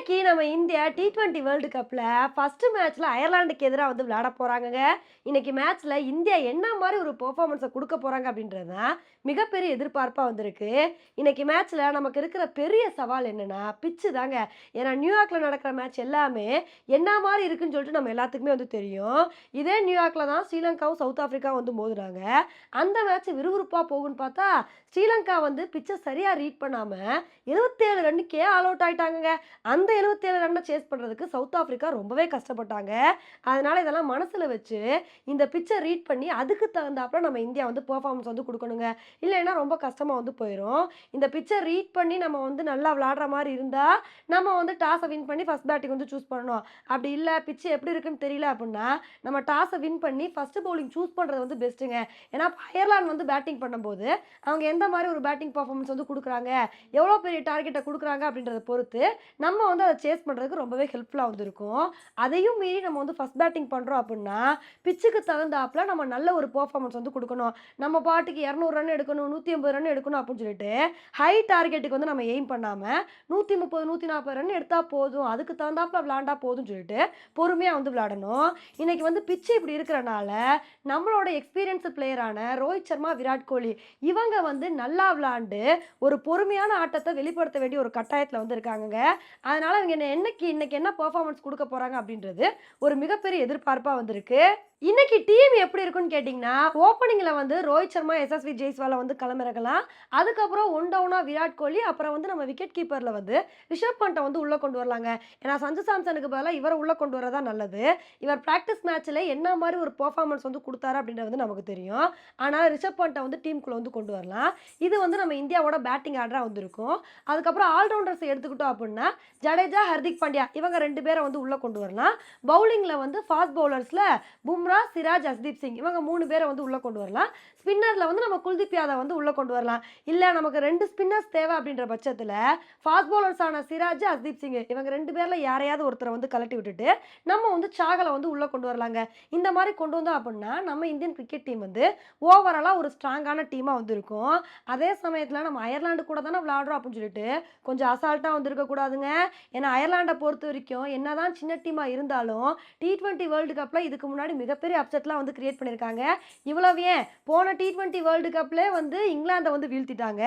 இன்னைக்கு நம்ம India T twenty world கப்பில் ஃபர்ஸ்ட் மேட்ச்சில் அயர்லாண்டுக்கு எதிராக வந்து விளையாட போகிறாங்கங்க இன்னைக்கு மேட்ச்சில் இந்தியா என்ன மாதிரி ஒரு பெர்ஃபார்மன்ஸை கொடுக்க போகிறாங்க அப்படின்றது தான் மிகப்பெரிய எதிர்பார்ப்பாக வந்திருக்கு. இன்னைக்கு மேட்ச்சில் நமக்கு இருக்கிற பெரிய சவால் என்னென்னா பிச்சு தாங்க. ஏன்னா நியூயார்க்கில் நடக்கிற மேட்ச் எல்லாமே என்ன மாதிரி இருக்குன்னு சொல்லிட்டு நம்ம எல்லாத்துக்குமே வந்து தெரியும். இதே நியூயார்க்கில் தான் ஸ்ரீலங்காவும் சவுத் ஆஃப்ரிக்காவும் வந்து மோதுறாங்க. அந்த மேட்ச் விறுவிறுப்பாக போகும்னு பார்த்தா ஸ்ரீலங்கா வந்து பிச்சை சரியாக ரீட் பண்ணாமல் எழுபத்தேழு ரன்னுக்கே ஆல் அவுட் ஆயிட்டாங்கங்க. அந்த எழுபத்தேழு ரன்னை சேஸ் பண்ணுறதுக்கு சவுத் ஆஃப்ரிக்கா ரொம்பவே கஷ்டப்பட்டாங்க. அதனால் இதெல்லாம் மனசில் வச்சு இந்த பிக்சர் ரீட் பண்ணி அதுக்கு தகுந்தாப்புல நம்ம இந்தியா வந்து பெர்ஃபார்மன்ஸ் வந்து கொடுக்கணுங்க. இல்லைன்னா ரொம்ப கஷ்டமாக வந்து போயிடும் இந்த பிக்சர் ரீட் பண்ணி நம்ம வந்து நல்லா விளாடுற மாதிரி இருந்தால் நம்ம வந்து டாஸை வின் பண்ணி ஃபஸ்ட் பேட்டிங் வந்து சூஸ் பண்ணணும். அப்படி இல்லை பிச்சு எப்படி இருக்குன்னு தெரியல அப்படின்னா நம்ம டாஸை வின் பண்ணி ஃபஸ்ட்டு பவுலிங் சூஸ் பண்ணுறது வந்து பெஸ்ட்டுங்க ஏன்னா அயர்லாந்து வந்து பேட்டிங் பண்ணும்போது அவங்க எந்த மாதிரி ஒரு பேட்டிங் பர்ஃபார்மன்ஸ் வந்து கொடுக்குறாங்க? எவ்வளோ பெரிய டார்கெட்டை கொடுக்குறாங்க அப்படின்றத பொறுத்து நம்ம வந்து அதை சேஸ் பண்ணுறதுக்கு ரொம்பவே ஹெல்ப்ஃபுல்லாக வந்துருக்கும். அதையும் மீறி நம்ம வந்து ஃபஸ்ட் பேட்டிங் பண்ணுறோம் அப்படின்னா பிச்சுக்கு தகுந்தாப்புல நம்ம நல்ல ஒரு பெர்ஃபார்மன்ஸ் வந்து கொடுக்கணும். நம்ம பாட்டுக்கு இரநூறு ரன் எடுக்கணும் நூற்றி ஐம்பது ரன் எடுக்கணும் அப்படின்னு சொல்லிட்டு ஹை டார்கெட்டுக்கு வந்து நம்ம எய்ம் பண்ணாமல் நூற்றி முப்பது நூற்றி நாற்பது ரன் எடுத்தால் போதும். அதுக்கு தகுந்தாப்புல விளாண்டா போதும்னு சொல்லிட்டு பொறுமையாக வந்து விளாடணும் இன்றைக்கி வந்து பிச்சு இப்படி இருக்கிறனால நம்மளோட எக்ஸ்பீரியன்ஸ் பிளேயரான ரோஹித் சர்மா விராட் கோலி இவங்க வந்து நல்லா விளாண்டு ஒரு பொறுமையான ஆட்டத்தை வெளிப்படுத்த வேண்டிய ஒரு கட்டாயத்தில் வந்து இருக்காங்கங்க. அதனால் அவங்க என்ன என்னைக்கு இன்னைக்கு என்ன பெர்ஃபார்மன்ஸ் கொடுக்க போகிறாங்க அப்படின்றது ஒரு மிகப்பெரிய எதிர்பார்ப்பாக வந்திருக்கு. இன்னைக்கு டீம் எப்படி இருக்குன்னு கேட்டிங்கன்னா ஓப்பனிங்கில் வந்து ரோஹித் சர்மா எஸ்எஸ்வி ஜெய்ஸ்வாலை வந்து களமிறக்கலாம் அதுக்கப்புறம் ஒன் டவுனாக விராட் கோலி அப்புறம் வந்து நம்ம விக்கெட் கீப்பரில் வந்து ரிஷப் பண்ட்டை வந்து உள்ளே கொண்டு வரலாங்க. ஏன்னா சஞ்சு சாம்சனுக்கு பதிலாக இவரை உள்ளே கொண்டு வரதான் நல்லது. இவர் ப்ராக்டிஸ் மேட்ச்சில் என்ன மாதிரி ஒரு பர்ஃபார்மன்ஸ் வந்து கொடுத்தாரு அப்படின்றது வந்து நமக்கு தெரியும். ஆனால் ரிஷப் பண்ட்டை வந்து டீமுக்குள்ளே வந்து கொண்டு வரலாம். இது வந்து நம்ம இந்தியாவோட பேட்டிங் ஆர்டராக வந்திருக்கும். அதுக்கப்புறம் ஆல்ரவுண்டர்ஸ் எடுத்துக்கிட்டோம் அப்படின்னா ஜடேஜா ஹர்திக் பாண்டியா இவங்க ரெண்டு பேரை வந்து உள்ளே கொண்டு வரலாம். பவுலிங்கில் வந்து ஃபாஸ்ட் பவுலர்ஸில் பும்ரா சிராஜ் அஸ்தீப் சிங். இவங்க மூணு பேரை வந்து உள்ளே கொண்டு வரலாம். ஸ்பின்னரில் வந்து நம்ம குல்தீப் யாதவ் வந்து உள்ளே கொண்டு வரலாம். இல்லை நமக்கு ரெண்டு ஸ்பின்னர்ஸ் தேவை அப்படின்ற பட்சத்தில் ஃபாஸ்ட் பவுலர்ஸான சிராஜ் அஸ்தீப் சிங். இவங்க ரெண்டு பேரில் யாரையாவது ஒருத்தரை வந்து கலட்டி விட்டுட்டு நம்ம வந்து சாகலை வந்து உள்ளே கொண்டு வரலாங்க. இந்த மாதிரி கொண்டு வந்தோம் அப்படின்னா நம்ம இந்தியன் கிரிக்கெட் டீம் வந்து ஓவராலாக ஒரு ஸ்ட்ராங்கான டீமாக வந்து இருக்கும் அதே சமயத்தில் நம்ம அயர்லாண்டு கூட தானே விளாடுறோம் அப்படின்னு சொல்லிட்டு கொஞ்சம் அசால்ட்டாக வந்து இருக்கக்கூடாதுங்க ஏன்னா அயர்லாண்டை பொறுத்த வரைக்கும் என்னதான் சின்ன டீமாக இருந்தாலும் டி ட்வெண்ட்டி வேர்ல்டு கப்பில் இதுக்கு முன்னாடி மிகப்பெரிய அப்செட்லாம் வந்து கிரியேட் பண்ணியிருக்காங்க இவ்வளவு ஏன்? போன டி ட்வெண்ட்டி வேர்ல்டு கப்பிலே வந்து இங்கிலாந்தை வந்து வீழ்த்திட்டாங்க.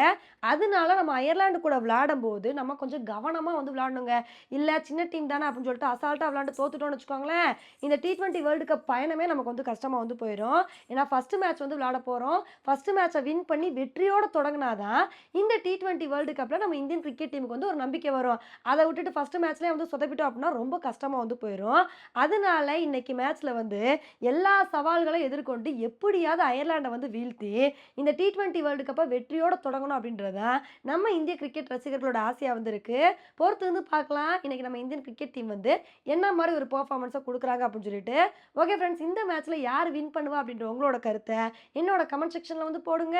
அதனால நம்ம அயர்லாண்டு கூட விளையாடும் போது நம்ம கொஞ்சம் கவனமாக வந்து விளையாடணுங்க. இல்லை சின்ன டீம் தானே அப்படின்னு சொல்லிட்டு அசால்ட்டாக விளையாண்டு தோத்துட்டோம்னு வச்சுக்கோங்களேன். இந்த டி வேர்ல்டு கப் பயணமே நமக்கு வந்து கஷ்டமாக வந்து போயிடும் ஏன்னா ஃபஸ்ட்டு மேட்ச் வந்து விளையாட போகிறோம் ஃபஸ்ட்டு மேட்சை வின் பண்ணி வெற்றியோட தொடங்கினாதான் இந்த டி ட்வெண்ட்டி வேர்ல்டு கப்பில் நம்ம இந்தியன் கிரிக்கெட் டீமுக்கு வந்து ஒரு நம்பிக்கை வரும். அதை விட்டுட்டு ஃபஸ்ட்டு மேட்ச்லேயே வந்து சொதப்பிட்டோம் அப்படின்னா ரொம்ப கஷ்டமாக வந்து போயிடும் அதனால இன்னைக்கு மேட்ச்சில் வந்து எல்லா சவால்களையும் எதிர்கொண்டு எப்படியாவது அயர்லாண்டை வந்து வீழ்த்தி இந்த டி ட்வெண்ட்டி வேர்ல்டு கப்பை வெற்றியோட தொடங்கணும் அப்படின்றத நம்ம இந்திய கிரிக்கெட் ரசிகர்களோட ஆசையாக வந்து இருக்கு. பொறுத்து வந்து பார்க்கலாம். இன்னைக்கு நம்ம இந்தியன் கிரிக்கெட் டீம் வந்து என்ன மாதிரி ஒரு பர்ஃபார்மன்ஸை கொடுக்குறாங்க அப்படின்னு சொல்லிட்டு. ஓகே ஃப்ரெண்ட்ஸ் இந்த மேட்ச்சில் யார் வின் பண்ணுவா அப்படின்ற உங்களோட கருத்தை என்னோட கமெண்ட் செக்ஷனில் வந்து போடுங்க.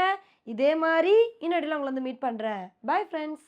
இதே மாதிரி இன்னொடியில் உங்களை வந்து மீட் பண்ணுறேன் பை ஃப்ரெண்ட்ஸ்